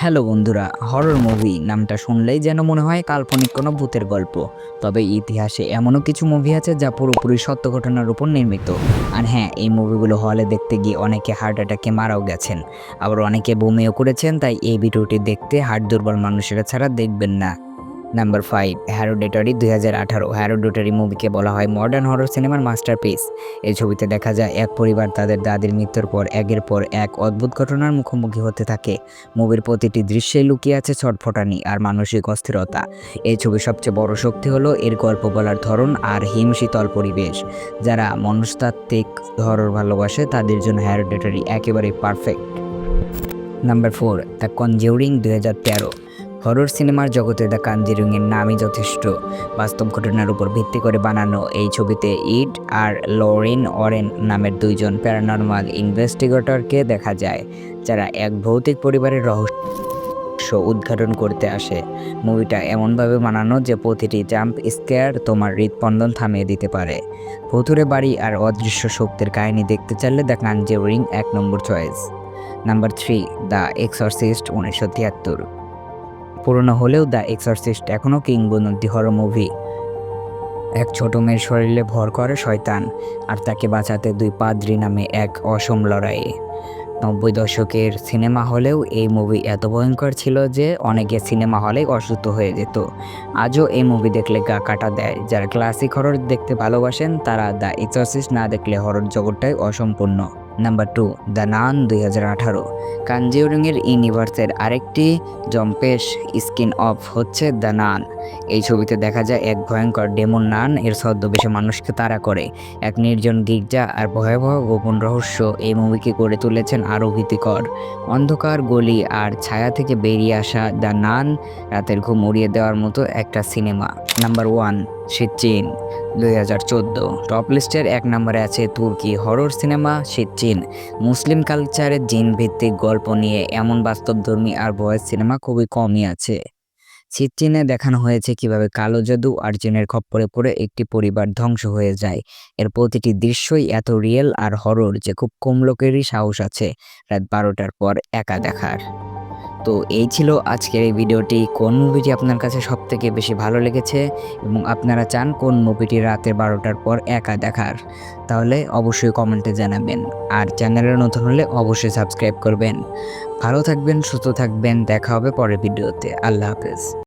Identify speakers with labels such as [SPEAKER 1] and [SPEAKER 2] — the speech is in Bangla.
[SPEAKER 1] হ্যালো বন্ধুরা হরর মুভি নামটা শুনলেই যেন মনে হয় কাল্পনিক কোনো ভূতের গল্প। তবে ইতিহাসে এমনও কিছু মুভি আছে যা পুরোপুরি সত্য ঘটনার উপর নির্মিত। আর হ্যাঁ এই মুভিগুলো হলে দেখতে গিয়ে অনেকে হার্ট অ্যাটাকে মারাও গেছেন। আবার অনেকে বমিও করেছেন, তাই এই ভিডিওটি দেখতে হার্ট দুর্বল মানুষেরা ছাড়া দেখবেন না। নাম্বার ফাইভ হ্যারোডেটরি দুই হাজার আঠারো। হ্যারোডেটরি মুভিকে বলা হয় মডার্ন হরর সিনেমার মাস্টারপিস এই ছবিতে দেখা যায় এক পরিবার তাদের দাদির মৃত্যুর পর, একের পর এক অদ্ভুত ঘটনার মুখোমুখি হতে থাকে। মুভির প্রতিটি দৃশ্যে লুকিয়ে আছে ছটফটানি আর মানসিক অস্থিরতা। এই ছবির সবচেয়ে বড় শক্তি হলো এর গল্প বলার ধরন আর হিমশীতল পরিবেশ। যারা মনস্তাত্ত্বিক হরর ভালোবাসে, তাদের জন্য হ্যারোডেটরি একেবারেই perfect number four the conjuring দুই হাজার তেরো। হরর সিনেমার জগতে দ্য কনজিউরিংয়ের নামই যথেষ্ট। বাস্তব ঘটনার উপর ভিত্তি করে বানানো এই ছবিতে ইড আর লরেন অরেন নামের দুইজন প্যারানর্মাল ইনভেস্টিগেটরকে দেখা যায়, যারা এক ভৌতিক পরিবারের রহস্য উদ্ঘাটন করতে আসে। মুভিটা এমনভাবে বানানো যে প্রতিটি জাম্প স্কেয়ার তোমার হৃদপন্দন থামিয়ে দিতে পারে। ভুতুরে বাড়ি আর অদৃশ্য শক্তির কাহিনী দেখতে চাইলে দ্য কনজিউরিং এক নম্বর choice. Number three, the exorcist, উনিশশো তিয়াত্তর। পুরনো হলেও দ্য এক্সরসিস্ট এখনও কিংবদন্তি হর মুভি এক ছোট মেয়ের শরীরে ভর করে শয়তান, আর তাকে বাঁচাতে দুই পাদ্রি নামে এক অসম লড়াইয়ে। নব্বই দশকের সিনেমা হলেও এই মুভি এত ভয়ঙ্কর ছিল যে অনেকে সিনেমা হলে অসুস্থ হয়ে যেত। আজও এই মুভি দেখলে গা কাটা দেয়। যারা ক্লাসিক হরর দেখতে ভালোবাসেন, তারা দ্য এক্সরসিস্ট না দেখলে হরর জগৎটাই অসম্পূর্ণ। নাম্বার টু দ্য নান দুই হাজার আঠারো। কাঞ্জিউরিংয়ের ইউনিভার্সের আরেকটি জম্পেশ স্কিন অফ হচ্ছে দ্য নান এই ছবিতে দেখা যায় এক ভয়ঙ্কর ডেমন নান এর ছদ্মবেশে মানুষকে তাড়া করে। এক নির্জন গির্জা আর ভয়াবহ গোপন রহস্য এই মুভিকে গড়ে তুলেছেন আরও ভীতিকর। অন্ধকার, গলি আর ছায়া থেকে বেরিয়ে আসা দ্য নান রাতের ঘুম উড়িয়ে দেওয়ার মতো একটা সিনেমা। নাম্বার ওয়ান সিচ্চিন দুই হাজার চোদ্দ। টপ লিস্টের এক নম্বরে আছে তুর্কি হরর সিনেমা সিচ্চিন মুসলিম কালচারের জিন ভিত্তিক গল্প নিয়ে এমন বাস্তবধর্মী আর ভয়েস সিনেমা খুবই কমই আছে। সিচ্চিনে দেখানো হয়েছে কীভাবে কালো জাদু আর জিনের খপ্পরে পড়ে একটি পরিবার ধ্বংস হয়ে যায়। এর প্রতিটি দৃশ্যই এত রিয়েল আর হরর যে খুব কম লোকেরই সাহস আছে রাত বারোটার পর একা দেখার। তো এই ছিল আজকের এই ভিডিওটি। কোন মুভিটি আপনার কাছে সব থেকে বেশি ভালো লেগেছে? এবং আপনারা চান কোন মুভিটি রাতে বারোটার পর একা দেখার? তাহলে অবশ্যই কমেন্টে জানাবেন। আর চ্যানেলে নতুন হলে অবশ্যই সাবস্ক্রাইব করবেন। ভালো থাকবেন, সুস্থ থাকবেন, দেখা হবে পরের ভিডিওতে আল্লাহ হাফেজ।